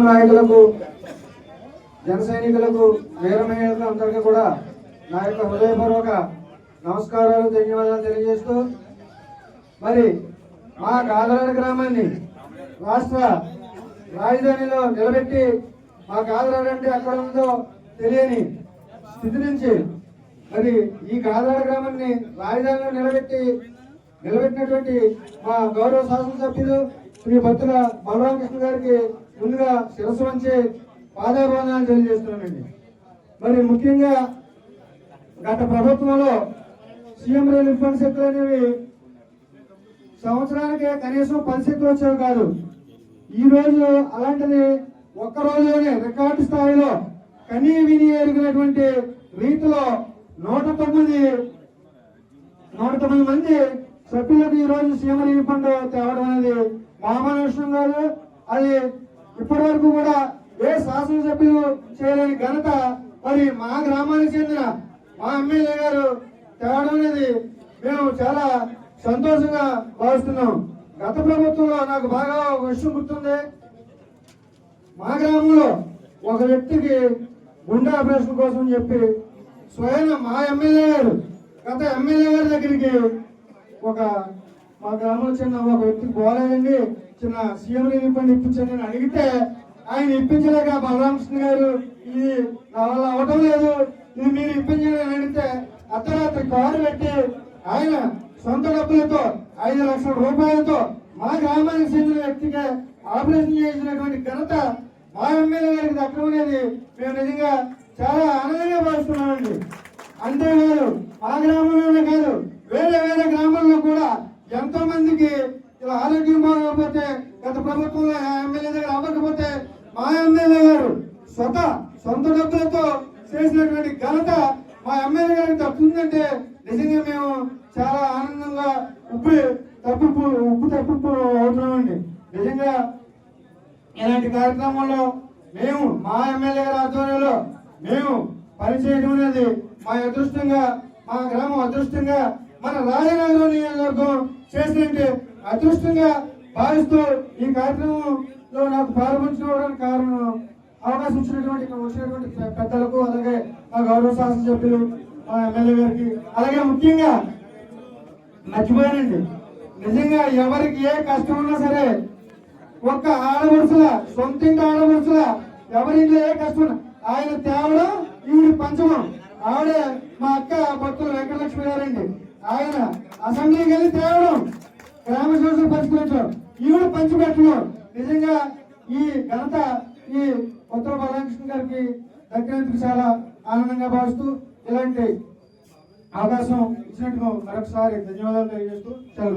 నాయకులకు జన సైనికులకు వీర మహిళలకు అందరికీ కూడా నా యొక్క హృదయపూర్వక నమస్కారాలు ధన్యవాదాలు తెలియజేస్తూ మరి మా కాదరాని గ్రామాన్ని రాష్ట్ర రాజధానిలో నిలబెట్టి మా కాదరాడు అంటే ఎక్కడ ఉందో తెలియని స్థితి నుంచి మరి ఈ కాదరాడు గ్రామాన్ని రాజధానిలో నిలబెట్టి నిలబెట్టినటువంటి మా గౌరవ శాసనసభ్యులు శ్రీ భక్తుల బలరామకృష్ణ గారికి ముందుగా శిరస్సు వంచి పాదాభివందనాలు తెలియజేస్తున్నానండి మరి ముఖ్యంగా గత ప్రభుత్వంలో సీఎం రిలీఫ్ ఫండ్ సెట్లు అనేవి సంవత్సరానికి కనీసం పది సెట్లు వచ్చేవి కాదు. ఈ రోజు అలాంటిది ఒక్క రోజులోనే రికార్డు స్థాయిలో కనీ విని ఎరిగినటువంటి రీతిలో నూట తొమ్మిది నూట తొమ్మిది మంది సభ్యులకు ఈ రోజు సీఎం రిలీఫ్ ఫండ్ తేవడం అనేది మామూలు కాదు. అది ఇప్పటి వరకు కూడా ఏ శాసనసభ్యులు చేయలేని ఘనత మరి మా గ్రామానికి చెందిన మా ఎమ్మెల్యే గారు తేవడం అనేది మేము చాలా సంతోషంగా భావిస్తున్నాం. గత ప్రభుత్వంలో నాకు బాగా ఒక విషయం గుర్తుంది. మా గ్రామంలో ఒక వ్యక్తికి గుండె ఆపరేషన్ కోసం చెప్పి స్వయం మా ఎమ్మెల్యే గారు గత ఎమ్మెల్యే గారి దగ్గరికి ఒక మా గ్రామంలో చిన్న ఒక వ్యక్తికి పోలేదండి చిన్న సీఎం రిలీఫ్ ఫండ్ ఇప్పించండి అని అడిగితే ఆయన ఇప్పించలేక బలరామకృష్ణ గారు ఇది నా వల్ల అవటం లేదు. ఇది మీరు ఇప్పించండి అని అడిగితే అర్ధరాత్రి కారు పెట్టి ఆయన సొంత డబ్బులతో ఐదు లక్షల రూపాయలతో మా గ్రామానికి చెందిన వ్యక్తికి ఆపరేషన్ చేసినటువంటి ఘనత మా ఎమ్మెల్యే గారికి దక్కడం అనేది మేము నిజంగా చాలా ఆనందంగా భావిస్తున్నామండి. అంతేకాదు ఆ గ్రామంలోనే కాదు వేరే వేరే గ్రామాల్లో ఎంతో మందికి ఇలా ఆరోగ్యం బాగోకపోతే గత ప్రభుత్వంలో ఆ ఎమ్మెల్యే దగ్గర అవ్వకపోతే మా ఎమ్మెల్యే గారు స్వత సొంత డబ్బులతో చేసినటువంటి ఘనత మా ఎమ్మెల్యే గారికి తప్పుందంటే నిజంగా మేము చాలా ఆనందంగా ఉప్పు తప్పు ఉప్పు తప్పు అవుతున్నామండి. నిజంగా ఇలాంటి కార్యక్రమంలో మేము మా ఎమ్మెల్యే గారి ఆధ్వర్యంలో మేము పనిచేయడం అనేది మా అదృష్టంగా మా గ్రామం అదృష్టంగా మన రాజనగరం నియోజకవర్గం చేసినట్టు అదృష్టంగా భావిస్తూ ఈ కార్యక్రమంలో నాకు పాల్పంచుకోవడానికి కారణం అవకాశం ఇచ్చినటువంటి ఇక్కడ వచ్చినటువంటి పెద్దలకు అలాగే మా గౌరవ శాసనసభ్యులు మా ఎమ్మెల్యే గారికి అలాగే ముఖ్యంగా మర్చిపోయానండి. నిజంగా ఎవరికి ఏ కష్టం ఉన్నా సరే ఒక్క ఆడవరుసల సొంత ఇంటి ఆడవరుసల ఎవరింట్లో ఏ కష్టం ఆయన తేవడం ఈవిడి పంచమం ఆవిడే మా అక్క భక్తులు వెంకటలక్ష్మి గారండి. ఆయన అసెంబ్లీకి వెళ్ళి తేవడం గ్రామ సంస్థలు పంచిపెట్టడం ఈవిడ పంచిపెట్టడం. నిజంగా ఈ ఘనత ఈ ఉత్తర బాలకృష్ణ గారికి దక్కినందుకు చాలా ఆనందంగా భావిస్తూ ఇలాంటి అవకాశం ఇచ్చినందుకు మరొకసారి ధన్యవాదాలు తెలియజేస్తూ సెలవు